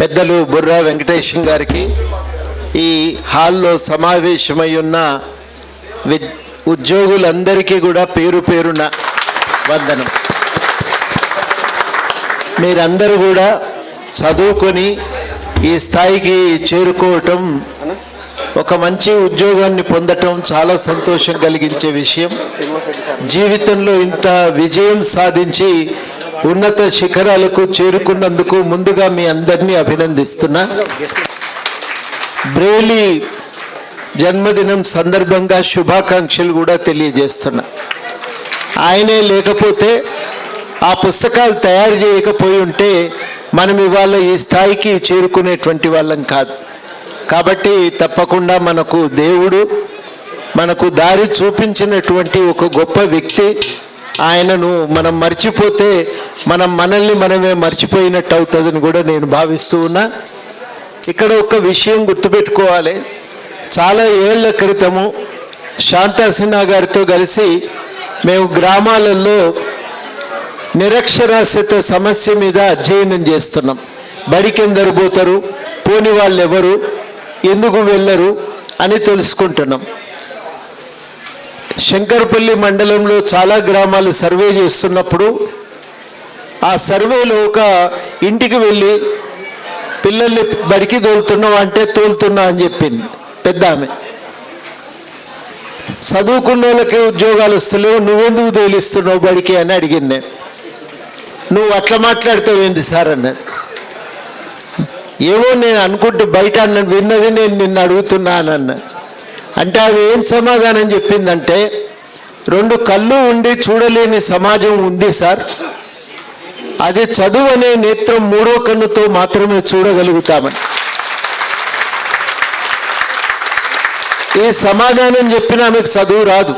పెద్దలు బుర్రా వెంకటేశం గారికి ఈ హాల్లో సమావేశమై ఉన్న వి- ఉద్యోగులందరికీ కూడా పేరు పేరున వందనం. మీరందరూ కూడా చదువుకొని ఈ స్థాయికి చేరుకోవటం ఒక మంచి ఉద్యోగాన్ని పొందటం చాలా సంతోషం కలిగించే విషయం. జీవితంలో ఇంత విజయం సాధించి ఉన్నత శిఖరాలకు చేరుకున్నందుకు ముందుగా మీ అందరినీ అభినందిస్తున్నా. బ్రేలీ జన్మదినం సందర్భంగా శుభాకాంక్షలు కూడా తెలియజేస్తున్నా. ఆయనే లేకపోతే ఆ పుస్తకాలు తయారు చేయకపోయి ఉంటే మనం ఇవాళ ఈ స్థాయికి చేరుకునేటువంటి వాళ్ళం కాదు. కాబట్టి తప్పకుండా మనకు దేవుడు మనకు దారి చూపించినటువంటి ఒక గొప్ప వ్యక్తి ఆయనను మనం మర్చిపోతే మనం మనల్ని మనమే మర్చిపోయినట్టు అవుతుందని కూడా నేను భావిస్తూ ఉన్నా. ఇక్కడ ఒక విషయం గుర్తుపెట్టుకోవాలి. చాలా ఏళ్ళ క్రితము శాంతా సిన్హా గారితో కలిసి మేము గ్రామాలలో నిరక్షరాస్యత సమస్య మీద అధ్యయనం చేస్తున్నాం. బడికెందరు పోతారు? పోని వాళ్ళు ఎవరు ఎందుకు వెళ్ళరు? అని తెలుసుకుంటున్నాం. శంకరపల్లి మండలంలో చాలా గ్రామాలు సర్వే చేస్తున్నప్పుడు ఆ సర్వేలో ఒక ఇంటికి వెళ్ళి పిల్లల్ని బడికి తోలుతున్నావు అంటే తోలుతున్నా అని చెప్పింది పెద్ద ఆమె. చదువుకున్న వాళ్ళకి ఉద్యోగాలు వస్తలేవు నువ్వెందుకు తోలిస్తున్నావు బడికి అని అడిగింది నేను. నువ్వు అట్లా మాట్లాడితే ఏంది సార్ అన్నది. ఏమో నేను అనుకుంటే బయట అన్న విన్నది నేను నిన్ను అడుగుతున్నాను అన్నది. అంటే ఆమె ఏం సమాధానం చెప్పిందంటే రెండు కళ్ళు ఉండి చూడలేని సమాజం ఉంది సార్. అది చదువు అనే నేత్రం మూడో కన్నుతో మాత్రమే చూడగలుగుతామని. ఈ సమాధానం చెప్పిన ఆమెకు చదువు రాదు.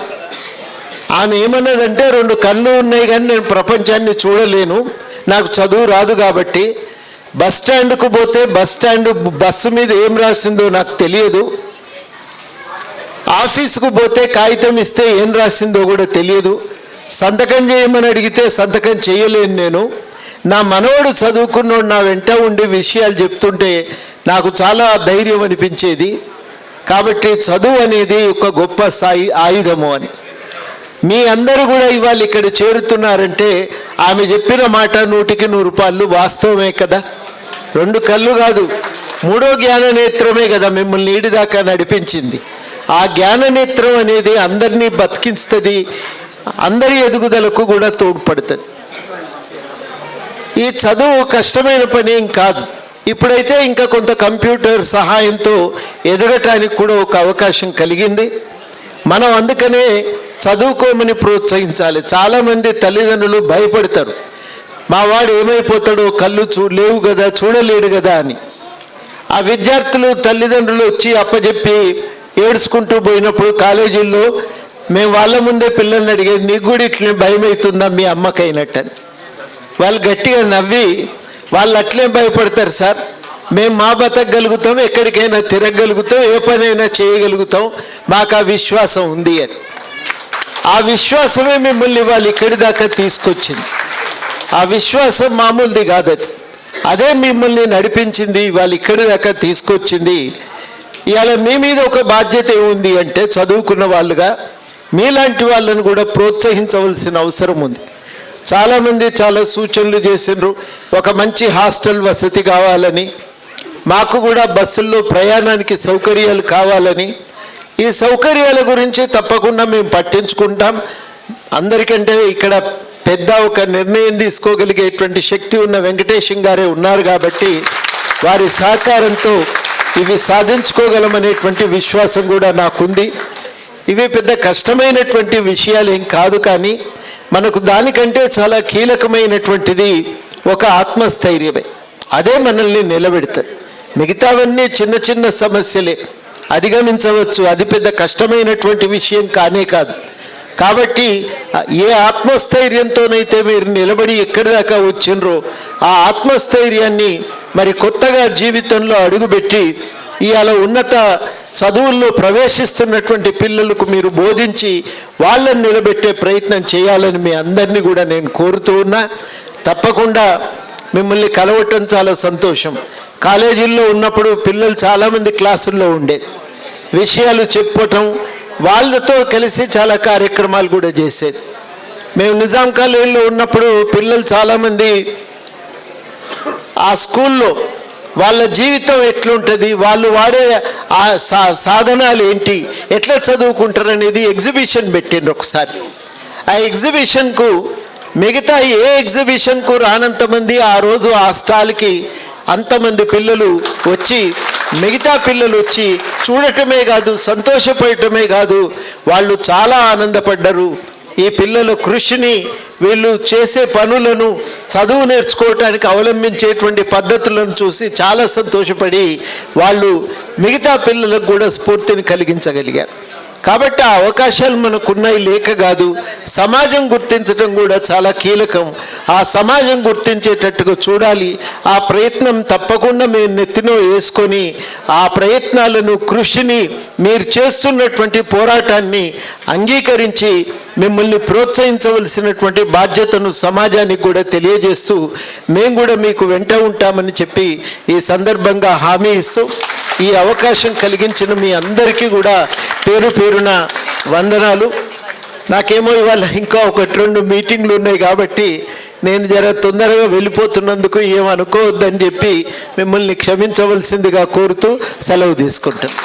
ఆమె ఏమన్నదంటే రెండు కళ్ళు ఉన్నాయి కానీ నేను ప్రపంచాన్ని చూడలేను. నాకు చదువు రాదు కాబట్టి బస్ స్టాండ్కు పోతే బస్ స్టాండ్ బస్సు మీద ఏం రాసిందో నాకు తెలియదు. ఆఫీస్కు పోతే కాగితం ఇస్తే ఏం రాసిందో కూడా తెలియదు. సంతకం చేయమని అడిగితే సంతకం చేయలేను నేను. నా మనవడు చదువుకున్నోడు నా వెంట ఉండి విషయాలు చెప్తుంటే నాకు చాలా ధైర్యం అనిపించేది. కాబట్టి చదువు అనేది ఒక గొప్ప స్థాయి ఆయుధము అని. మీ అందరూ కూడా ఇవాళ ఇక్కడ చేరుతున్నారంటే ఆమె చెప్పిన మాట నూటికి నూరు రూపాయలు వాస్తవమే కదా? రెండు కళ్ళు కాదు మూడో జ్ఞాన నేత్రమే కదా మిమ్మల్ని ఈడిదాకా నడిపించింది. ఆ జ్ఞాన నేత్రం అనేది అందరినీ బతికిస్తుంది అందరి ఎదుగుదలకు కూడా తోడ్పడుతుంది. ఈ చదువు కష్టమైన పని ఏం కాదు. ఇప్పుడైతే ఇంకా కొంత కంప్యూటర్ సహాయంతో ఎదగటానికి కూడా ఒక అవకాశం కలిగింది. మనం అందుకనే చదువుకోమని ప్రోత్సహించాలి. చాలామంది తల్లిదండ్రులు భయపడతారు. మా వాడు ఏమైపోతాడో కళ్ళు చూ లేవు కదా చూడలేడు కదా అని. ఆ విద్యార్థులు తల్లిదండ్రులు వచ్చి అప్పచెప్పి ఏడ్చుకుంటూ పోయినప్పుడు కాలేజీల్లో మేము వాళ్ళ ముందే పిల్లల్ని అడిగేది నీకు కూడా ఇట్లే భయం అవుతుందా మీ అమ్మకైనట్టని? వాళ్ళు గట్టిగా నవ్వి వాళ్ళు అట్లే భయపడతారు సార్? మేము మా బతకగలుగుతాం ఎక్కడికైనా తిరగగలుగుతాం ఏ పనైనా చేయగలుగుతాం మాకు ఆ విశ్వాసం ఉంది అని. ఆ విశ్వాసమే మిమ్మల్ని వాళ్ళు ఇక్కడి దాకా తీసుకొచ్చింది. ఆ విశ్వాసం మామూలుది కాదది. అదే మిమ్మల్ని నడిపించింది వాళ్ళు ఇక్కడి దాకా తీసుకొచ్చింది ఇలా మీ మీద ఒక బాధ్యత ఏముంది అంటే చదువుకున్న వాళ్ళుగా మీలాంటి వాళ్ళని కూడా ప్రోత్సహించవలసిన అవసరం ఉంది. చాలామంది చాలా సూచనలు చేసిండ్రు ఒక మంచి హాస్టల్ వసతి కావాలని మాకు కూడా బస్సుల్లో ప్రయాణానికి సౌకర్యాలు కావాలని ఈ సౌకర్యాల గురించి తప్పకుండా మేము పట్టించుకుంటాం. అందరికంటే ఇక్కడ పెద్ద ఒక నిర్ణయం తీసుకోగలిగేటువంటి శక్తి ఉన్న వెంకటేశం గారే ఉన్నారు కాబట్టి వారి సహకారంతో ఇవి సాధించుకోగలమనేటువంటి విశ్వాసం కూడా నాకుంది. ఇవి పెద్ద కష్టమైనటువంటి విషయాలు ఏం కాదు కానీ మనకు దానికంటే చాలా కీలకమైనటువంటిది ఒక ఆత్మస్థైర్యమే. అదే మనల్ని నిలబెడుతుంది మిగతావన్నీ చిన్న చిన్న సమస్యలే. అధిగమించవచ్చు. అది పెద్ద కష్టమైనటువంటి విషయం కానే కాదు. కాబట్టి ఏ ఆత్మస్థైర్యంతోనైతే మీరు నిలబడి ఎక్కడి దాకా వచ్చిండ్రో ఆ ఆత్మస్థైర్యాన్ని మరి కొత్తగా జీవితంలో అడుగుపెట్టి ఇవాళ ఉన్నత చదువుల్లో ప్రవేశిస్తున్నటువంటి పిల్లలకు మీరు బోధించి వాళ్ళని నిలబెట్టే ప్రయత్నం చేయాలని మీ అందరినీ కూడా నేను కోరుతూ ఉన్నా. తప్పకుండా మిమ్మల్ని కలవటం చాలా సంతోషం. కాలేజీల్లో ఉన్నప్పుడు పిల్లలు చాలామంది క్లాసుల్లో ఉండే. విషయాలు చెప్పటం వాళ్ళతో కలిసి చాలా కార్యక్రమాలు కూడా చేసేది. మేము నిజాం కాలేజీలో ఉన్నప్పుడు పిల్లలు చాలామంది ఆ స్కూల్లో వాళ్ళ జీవితం ఎట్లుంటుంది వాళ్ళు వాడే ఆ సా సాధనాలు ఏంటి ఎట్లా చదువుకుంటారు అనేది ఎగ్జిబిషన్ పెట్టిండ్రు ఒకసారి. ఆ ఎగ్జిబిషన్కు మిగతా ఏ ఎగ్జిబిషన్కు రానంతమంది ఆ రోజు ఆ స్టాల్కి అంతమంది పిల్లలు వచ్చి మిగతా పిల్లలు వచ్చి చూడటమే కాదు సంతోషపడటమే కాదు వాళ్ళు చాలా ఆనందపడ్డారు. ఈ పిల్లల కృషిని వీళ్ళు చేసే పనులను చదువు నేర్చుకోవటానికి అవలంబించేటువంటి పద్ధతులను చూసి చాలా సంతోషపడి వాళ్ళు మిగతా పిల్లలకు కూడా స్ఫూర్తిని కలిగించగలిగారు. కాబట్టి ఆ అవకాశాలు మనకున్నాయి లేక కాదు. సమాజం గుర్తించడం కూడా చాలా కీలకం. ఆ సమాజం గుర్తించేటట్టుగా చూడాలి. ఆ ప్రయత్నం తప్పకుండా మేము నెత్తినో వేసుకొని ఆ ప్రయత్నాలను కృషిని మీరు చేస్తున్నటువంటి పోరాటాన్ని అంగీకరించి మిమ్మల్ని ప్రోత్సహించవలసినటువంటి బాధ్యతను సమాజానికి కూడా తెలియజేస్తూ మేము కూడా మీకు వెంట ఉంటామని చెప్పి ఈ సందర్భంగా హామీ ఇస్తూ ఈ అవకాశం కలిగించిన మీ అందరికీ కూడా పేరు పేరున వందనాలు. నాకేమో ఇవాళ ఇంకా ఒకటి రెండు మీటింగ్లు ఉన్నాయి కాబట్టి నేను జర తొందరగా వెళ్ళిపోతున్నందుకు ఏమనుకోవద్దని చెప్పి మిమ్మల్ని క్షమించవలసిందిగా కోరుతూ సెలవు తీసుకుంటాను